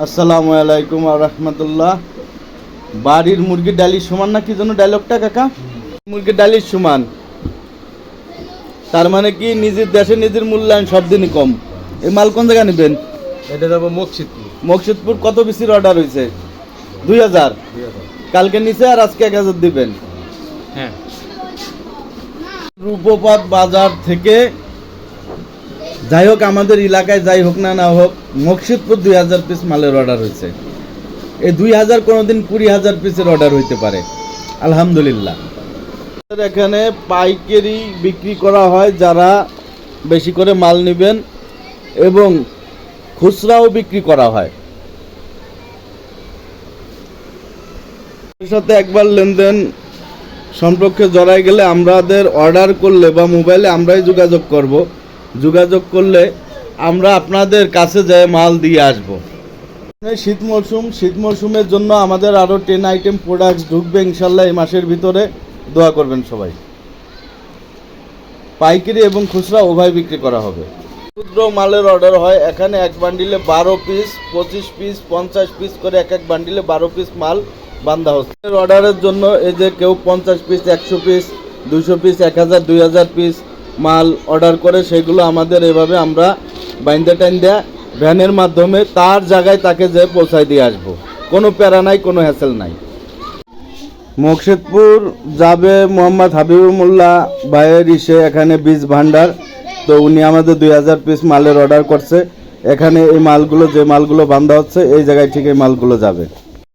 আসসালামু আলাইকুম রহমতুল্লাহ। বাড়ির মুরগির ডালির সমান না কি জন্য ডায়লগটা কাকা? মুরগির ডালির সমান। তার মানে কি নিজের দেশে নিজের মূল্যায়ন সব দিনই কম। এই মাল কোন জায়গায় নেবেন? এটা যাব মসজিদপুর মকসুদপুর কত পিসির অর্ডার হয়েছে দুই হাজার। কালকে নিচে আর আজকে এক হাজার দিবেন। হ্যাঁ। রূপপাত বাজার থেকে যাই হোক, আমাদের এলাকায় যাই হোক না না হোক মকসিদপুর দুই হাজার পিস মালের অর্ডার হয়েছে। এই দুই হাজার কোনোদিন কুড়ি হাজার পিসের অর্ডার হইতে পারে। আলহামদুলিল্লাহ। এখানে পাইকারি বিক্রি করা হয়, যারা বেশি করে মাল নেবেন এবং খুচরাও বিক্রি করা হয়। সাথে একবার লেনদেন সম্পর্কে জড়াই গেলে আমাদের অর্ডার করলে বা মোবাইলে আমরাই যোগাযোগ করব। যোগাযোগ করলে আমরা আপনাদের কাছে যেয়ে মাল দিয়ে আসব। শীত মরশুম, শীত মরশুমের জন্য আমাদের আরও টেন আইটেম প্রোডাক্টস ঢুকবে ইনশাল্লাহ এই মাসের ভিতরে। দোয়া করবেন সবাই। পাইকারি এবং খুচরা উভয় বিক্রি করা হবে। ক্ষুদ্র মালের অর্ডার হয়, এখানে এক বান্ডিলে বারো পিস পঁচিশ পিস পঞ্চাশ পিস করে এক এক বান্ডিলে বারো পিস মাল বান্ধা হচ্ছে। অর্ডারের জন্য এই যে কেউ পঞ্চাশ পিস একশো পিস দুশো পিস এক হাজার, দুই হাজার পিস মাল অর্ডার করে সেগুলো আমাদের এভাবে আমরা বাইন্দা টাইন্দা ভ্যানের মাধ্যমে তার জায়গায় তাকে যে পৌঁছায় দিয়ে আসব। কোনো প্যারা নাই, কোনো হ্যাসেল নাই। মুর্শিদপুর যাবে মোহাম্মদ হাবিবুর মোল্লা, ভাইয়ের ইসে, এখানে বীজ ভান্ডার তো উনি আমাদের দুই হাজার পিস মালের অর্ডার করছে। এখানে এই মালগুলো, যে মালগুলো বান্ধা হচ্ছে, এই জায়গায় ঠিক এই মালগুলো যাবে।